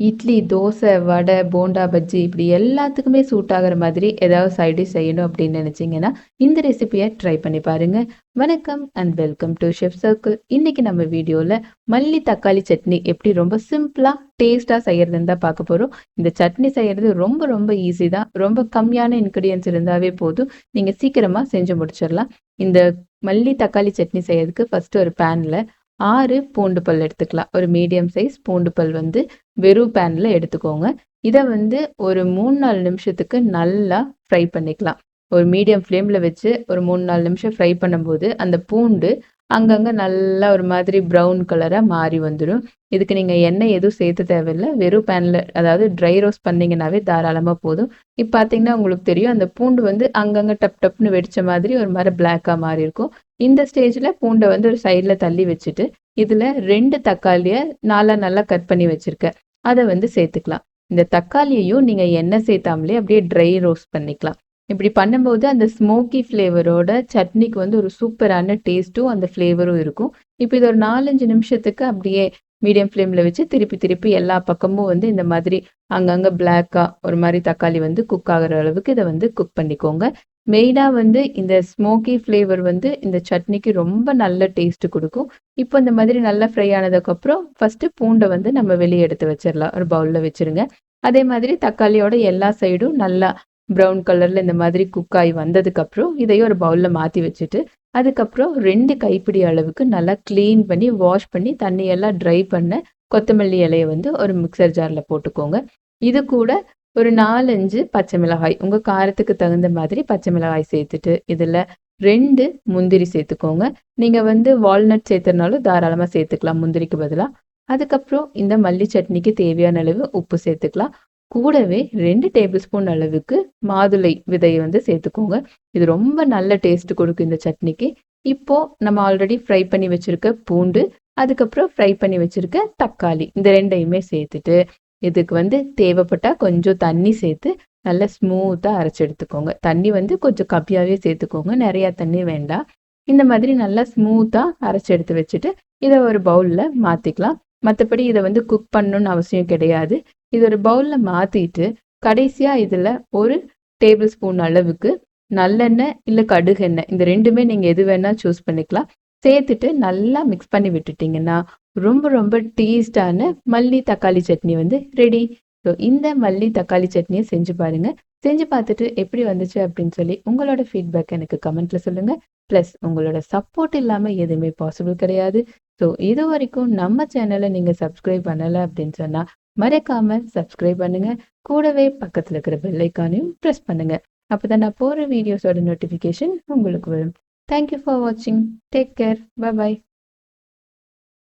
இட்லி தோசை வடை போண்டா பஜ்ஜி இப்படி எல்லாத்துக்குமே சூட் ஆகிற மாதிரி ஏதாவது சைடு செய்யணும் அப்படின்னு நினச்சிங்கன்னா இந்த ரெசிபியை ட்ரை பண்ணி பாருங்கள் வணக்கம் and welcome to chef circle இன்றைக்கி நம்ம வீடியோவில் மல்லி தக்காளி சட்னி எப்படி ரொம்ப சிம்பிளாக டேஸ்ட்டாக செய்கிறதுன்னு தான் பார்க்க போகிறோம் இந்த சட்னி செய்கிறது ரொம்ப ரொம்ப ஈஸி தான். ரொம்ப கம்மியான இன்க்ரீடியன்ஸ் இருந்தாவே போதும். நீங்கள் சீக்கிரமாக செஞ்சு முடிச்சிடலாம். இந்த மல்லி தக்காளி சட்னி செய்யறதுக்கு ஃபஸ்ட்டு ஒரு பேனில் ஆறு பூண்டு பல் எடுத்துக்கலாம். ஒரு மீடியம் சைஸ் பூண்டு பல் வந்து வெறும் பேனில் எடுத்துக்கோங்க. இதை வந்து ஒரு மூணு நாலு நிமிஷத்துக்கு நல்லா ஃப்ரை பண்ணிக்கலாம். ஒரு மீடியம் ஃப்ளேமில் வச்சு ஒரு மூணு நாலு நிமிஷம் ஃப்ரை பண்ணும்போது அந்த பூண்டு அங்கங்கே நல்லா ஒரு மாதிரி ப்ரௌன் கலராக மாறி வந்துடும் இதுக்கு நீங்கள் எண்ணெய் எதுவும் சேர்த்து தேவையில்லை. வெறும் பேனில் அதாவது ட்ரை ரோஸ்ட் பண்ணிங்கனாவே தாராளமாக போதும். இப்போ பார்த்தீங்கன்னா உங்களுக்கு தெரியும் அந்த பூண்டு வந்து அங்கங்கே டப் டப்னு வெடித்த மாதிரி ஒரு மாதிரி பிளாக்காக மாறி இருக்கும். இந்த ஸ்டேஜில் பூண்டை வந்து ஒரு சைடில் தள்ளி வச்சுட்டு இதில் ரெண்டு தக்காளியை நாலாக நல்லா கட் பண்ணி வச்சுருக்கேன் அதை வந்து சேர்த்துக்கலாம். இந்த தக்காளியையும் நீங்கள் எண்ணெய் சேர்த்தாமலே அப்படியே ட்ரை ரோஸ்ட் பண்ணிக்கலாம். இப்படி பண்ணும்போது அந்த ஸ்மோக்கி ஃப்ளேவரோட சட்னிக்கு வந்து ஒரு சூப்பரான டேஸ்ட்டும் அந்த ஃப்ளேவரும் இருக்கும். இப்போ இது ஒரு நாலஞ்சு நிமிஷத்துக்கு அப்படியே மீடியம் ஃப்ளேமில் வச்சு திருப்பி திருப்பி எல்லா பக்கமும் வந்து இந்த மாதிரி அங்கங்கே பிளாக்காக ஒரு மாதிரி தக்காளி வந்து குக் ஆகிற அளவுக்கு இதை வந்து குக் பண்ணிக்கோங்க. மெயினாக வந்து இந்த ஸ்மோக்கி ஃப்ளேவர் வந்து இந்த சட்னிக்கு ரொம்ப நல்ல டேஸ்ட் கொடுக்கும். இப்போ இந்த மாதிரி நல்லா ஃப்ரை ஆனதுக்கப்புறம் ஃபஸ்ட்டு பூண்டை வந்து நம்ம வெளியே எடுத்து வச்சிடலாம். ஒரு பவுலில் வச்சுருங்க. அதே மாதிரி தக்காளியோட எல்லா சைடும் நல்லா ப்ரௌன் கலரில் இந்த மாதிரி குக் ஆகி வந்ததுக்கப்புறம் இதையும் ஒரு பவுலில் மாற்றி வச்சுட்டு அதுக்கப்புறம் ரெண்டு கைப்பிடி அளவுக்கு நல்லா க்ளீன் பண்ணி வாஷ் பண்ணி தண்ணியெல்லாம் ட்ரை பண்ண கொத்தமல்லி இலையை வந்து ஒரு மிக்சர் ஜாரில் போட்டுக்கோங்க. இது கூட ஒரு நாலஞ்சு பச்சை மிளகாய் உங்கள் காரத்துக்கு தகுந்த மாதிரி பச்சை மிளகாய் சேர்த்துட்டு இதில் ரெண்டு முந்திரி சேர்த்துக்கோங்க. நீங்கள் வந்து வால்நட் சேர்த்துறனாலும் தாராளமாக சேர்த்துக்கலாம் முந்திரிக்கு பதிலாக அதுக்கப்புறம் இந்த மல்லி சட்னிக்கு தேவையான அளவு உப்பு சேர்த்துக்கலாம். கூடவே ரெண்டு டேபிள் ஸ்பூன் அளவுக்கு மாதுளை விதையை வந்து சேர்த்துக்கோங்க. இது ரொம்ப நல்ல டேஸ்ட் கொடுக்கும் இந்த சட்னிக்கு. இப்போ நம்ம ஆல்ரெடி ஃப்ரை பண்ணி வச்சிருக்க பூண்டு அதுக்கப்புறம் ஃப்ரை பண்ணி வச்சிருக்க தக்காளி இந்த ரெண்டையுமே சேர்த்துட்டு இதுக்கு வந்து தேவைப்பட்டா கொஞ்சம் தண்ணி சேர்த்து நல்லா ஸ்மூத்தாக அரைச்சி எடுத்துக்கோங்க. தண்ணி வந்து கொஞ்சம் கப்பியாகவே சேர்த்துக்கோங்க. நிறையா தண்ணி வேண்டாம். இந்த மாதிரி நல்லா ஸ்மூத்தாக அரைச்சி எடுத்து வச்சுட்டு இதை ஒரு பவுலில் மாற்றிக்கலாம் மற்றபடி இதை வந்து குக் பண்ணணும்னு அவசியம் கிடையாது. இது ஒரு பவுலில் மாற்றிட்டு கடைசியாக இதில் ஒரு டேபிள் ஸ்பூன் அளவுக்கு நல்லெண்ணெய் இல்லை கடுகெண்ணெய் இந்த ரெண்டுமே நீங்கள் எது வேணால் சூஸ் பண்ணிக்கலாம். சேர்த்துட்டு நல்லா மிக்ஸ் பண்ணி விட்டுட்டிங்கன்னா ரொம்ப ரொம்ப டேஸ்டான மல்லி தக்காளி சட்னி வந்து ரெடி ஸோ இந்த மல்லி தக்காளி சட்னியை செஞ்சு பாருங்கள் செஞ்சு பார்த்துட்டு எப்படி வந்துச்சு அப்படின்னு சொல்லி உங்களோட ஃபீட்பேக் எனக்கு கமெண்ட்டில் சொல்லுங்கள் ப்ளஸ் உங்களோட சப்போர்ட் இல்லாமல் எதுவுமே பாசிபிள் கிடையாது. ஸோ இது வரைக்கும் நம்ம சேனலை நீங்கள் சப்ஸ்கிரைப் பண்ணலை அப்படின்னு சொன்னால் மறக்காமல் சப்ஸ்கிரைப் பண்ணுங்கள் கூடவே பக்கத்தில் இருக்கிற பெல்லைக்கானையும் ப்ரெஸ் பண்ணுங்கள் அப்போ தான் நான் போகிற வீடியோஸோட நோட்டிஃபிகேஷன் உங்களுக்கு வரும். தேங்க்யூ ஃபார் வாட்சிங் டேக் கேர் பாய்